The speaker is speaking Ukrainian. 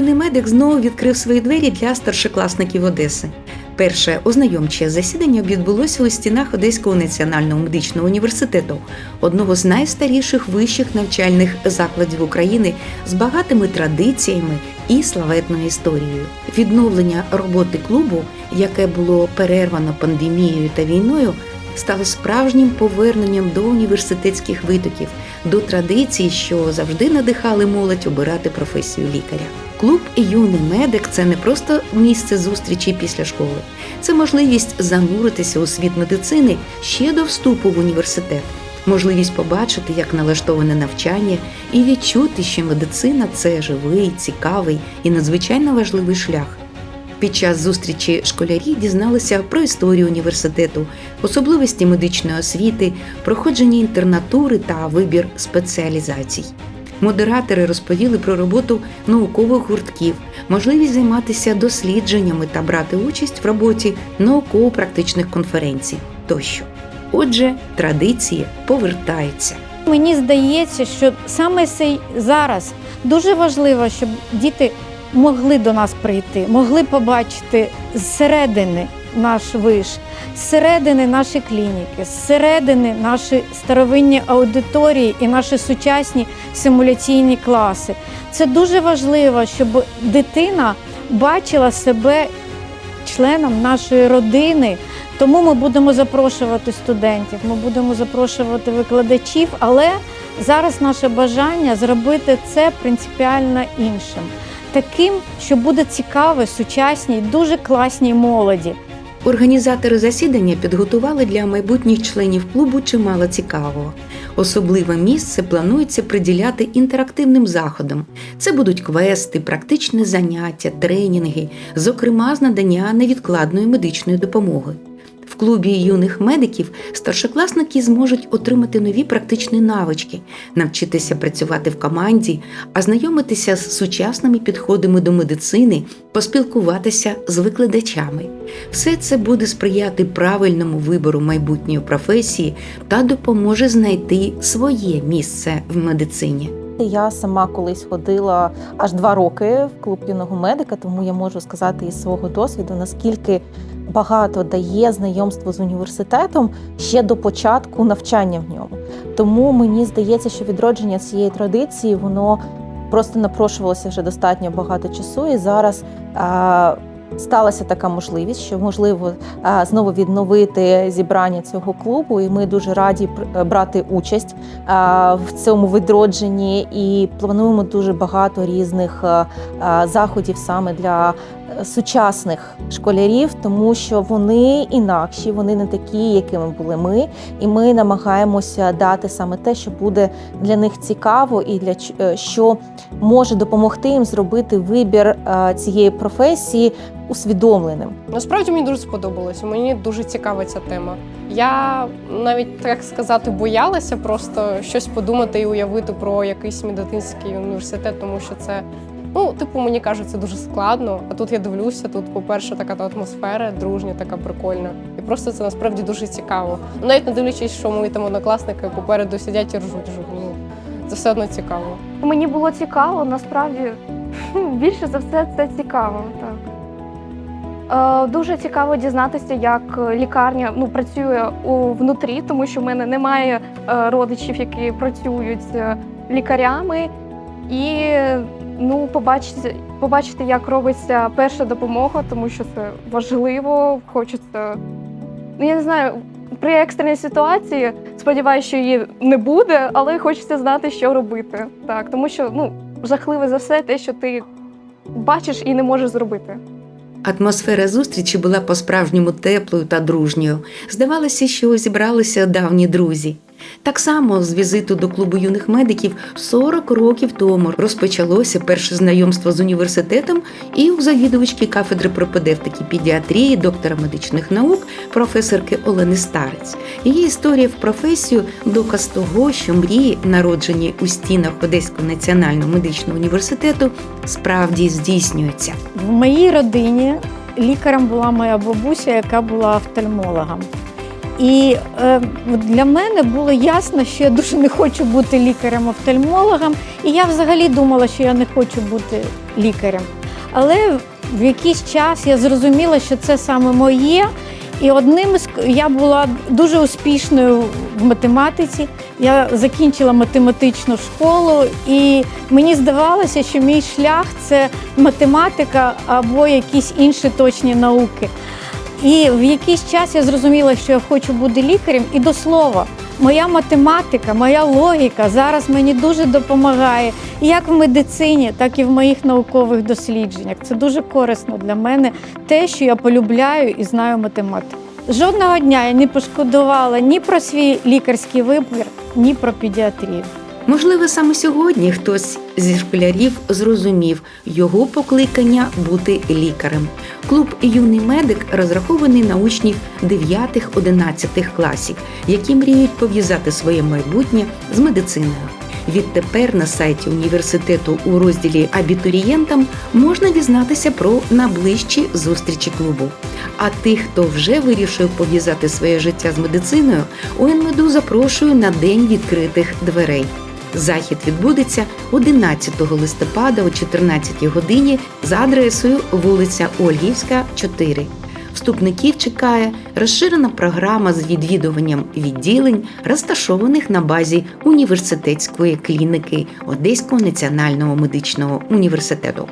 юний медик знову відкрив свої двері для старшокласників Одеси. Перше ознайомче засідання відбулося у стінах Одеського національного медичного університету, одного з найстаріших вищих навчальних закладів України з багатими традиціями і славетною історією. Відновлення роботи клубу, яке було перервано пандемією та війною, стало справжнім поверненням до університетських витоків, до традицій, що завжди надихали молодь обирати професію лікаря. Клуб юний медик це не просто місце зустрічі після школи, це можливість зануритися у світ медицини ще до вступу в університет, можливість побачити, як налаштоване навчання, і відчути, що медицина це живий, цікавий і надзвичайно важливий шлях. Під час зустрічі школярі дізналися про історію університету, особливості медичної освіти, проходження інтернатури та вибір спеціалізацій. Модератори розповіли про роботу наукових гуртків, можливість займатися дослідженнями та брати участь в роботі науково-практичних конференцій тощо. Отже, традиції повертаються. Мені здається, що саме зараз дуже важливо, щоб діти могли до нас прийти, могли побачити зсередини наш виш, зсередини наші клініки, зсередини наші старовинні аудиторії і наші сучасні симуляційні класи. Це дуже важливо, щоб дитина бачила себе членом нашої родини. Тому ми будемо запрошувати студентів, ми будемо запрошувати викладачів, але зараз наше бажання зробити це принципіально іншим, таким, що буде цікаве сучасній, дуже класній молоді. Організатори засідання підготували для майбутніх членів клубу чимало цікавого. Особливе місце планується приділяти інтерактивним заходам. Це будуть квести, практичні заняття, тренінги, зокрема з надання невідкладної медичної допомоги. Клубі юних медиків старшокласники зможуть отримати нові практичні навички, навчитися працювати в команді, ознайомитися з сучасними підходами до медицини, поспілкуватися з викладачами. Все це буде сприяти правильному вибору майбутньої професії та допоможе знайти своє місце в медицині. Я сама колись ходила аж два роки в клуб юного медика, тому я можу сказати із свого досвіду, наскільки багато дає знайомство з університетом ще до початку навчання в ньому. Тому мені здається, що відродження цієї традиції воно просто напрошувалося вже достатньо багато часу, і зараз. А, Сталася така можливість, що можливо а, знову відновити зібрання цього клубу, і ми дуже раді брати участь а, в цьому відродженні і плануємо дуже багато різних а, заходів саме для сучасних школярів, тому що вони інакші, вони не такі, якими були ми, і ми намагаємося дати саме те, що буде для них цікаво, і для е, що може допомогти їм зробити вибір е, цієї професії усвідомленим. Насправді мені дуже сподобалося. Мені дуже цікава ця тема. Я навіть так сказати боялася просто щось подумати і уявити про якийсь медицинський університет, тому що це. Ну, типу, мені кажуть, це дуже складно. А тут я дивлюся, тут, по-перше, така та атмосфера дружня, така прикольна. І просто це насправді дуже цікаво. Навіть не дивлячись, що мої там однокласники попереду сидять і ржуть. Ну, це все одно цікаво. Мені було цікаво, насправді більше за все це цікаво. Так. Е, Дуже цікаво дізнатися, як лікарня ну, працює у внутрі, тому що в мене немає е, родичів, які працюють лікарями. І ну, побачити, побачити, як робиться перша допомога, тому що це важливо. Хочеться. Ну, я не знаю, при екстреній ситуації сподіваюся, що її не буде, але хочеться знати, що робити. Так, тому що ну, жахливе за все те, що ти бачиш і не можеш зробити. Атмосфера зустрічі була по-справжньому теплою та дружньою. Здавалося, що зібралися давні друзі. Так само з візиту до клубу юних медиків 40 років тому розпочалося перше знайомство з університетом і у завідувачки кафедри пропедевтики педіатрії, доктора медичних наук, професорки Олени Старець. Її історія в професію доказ того, що мрії, народжені у стінах Одеського національного медичного університету, справді здійснюються. В моїй родині лікарем була моя бабуся, яка була офтальмологом. І е, для мене було ясно, що я дуже не хочу бути лікарем-офтальмологом. І я взагалі думала, що я не хочу бути лікарем. Але в якийсь час я зрозуміла, що це саме моє. І одним із я була дуже успішною в математиці. Я закінчила математичну школу, і мені здавалося, що мій шлях це математика або якісь інші точні науки. І в якийсь час я зрозуміла, що я хочу бути лікарем. І до слова, моя математика, моя логіка зараз мені дуже допомагає як в медицині, так і в моїх наукових дослідженнях. Це дуже корисно для мене, те, що я полюбляю і знаю математику. Жодного дня я не пошкодувала ні про свій лікарський вибір, ні про педіатрію. Можливо, саме сьогодні хтось зі школярів зрозумів його покликання бути лікарем. Клуб Юний медик розрахований на учнів 9-11 класів, які мріють пов'язати своє майбутнє з медициною. Відтепер на сайті університету у розділі Абітурієнтам можна дізнатися про найближчі зустрічі клубу. А тих, хто вже вирішив пов'язати своє життя з медициною, УНМЕДУ запрошую на День відкритих дверей. Захід відбудеться 11 листопада о 14 годині за адресою вулиця Ольгівська, 4. Вступників чекає розширена програма з відвідуванням відділень, розташованих на базі університетської клініки Одеського національного медичного університету.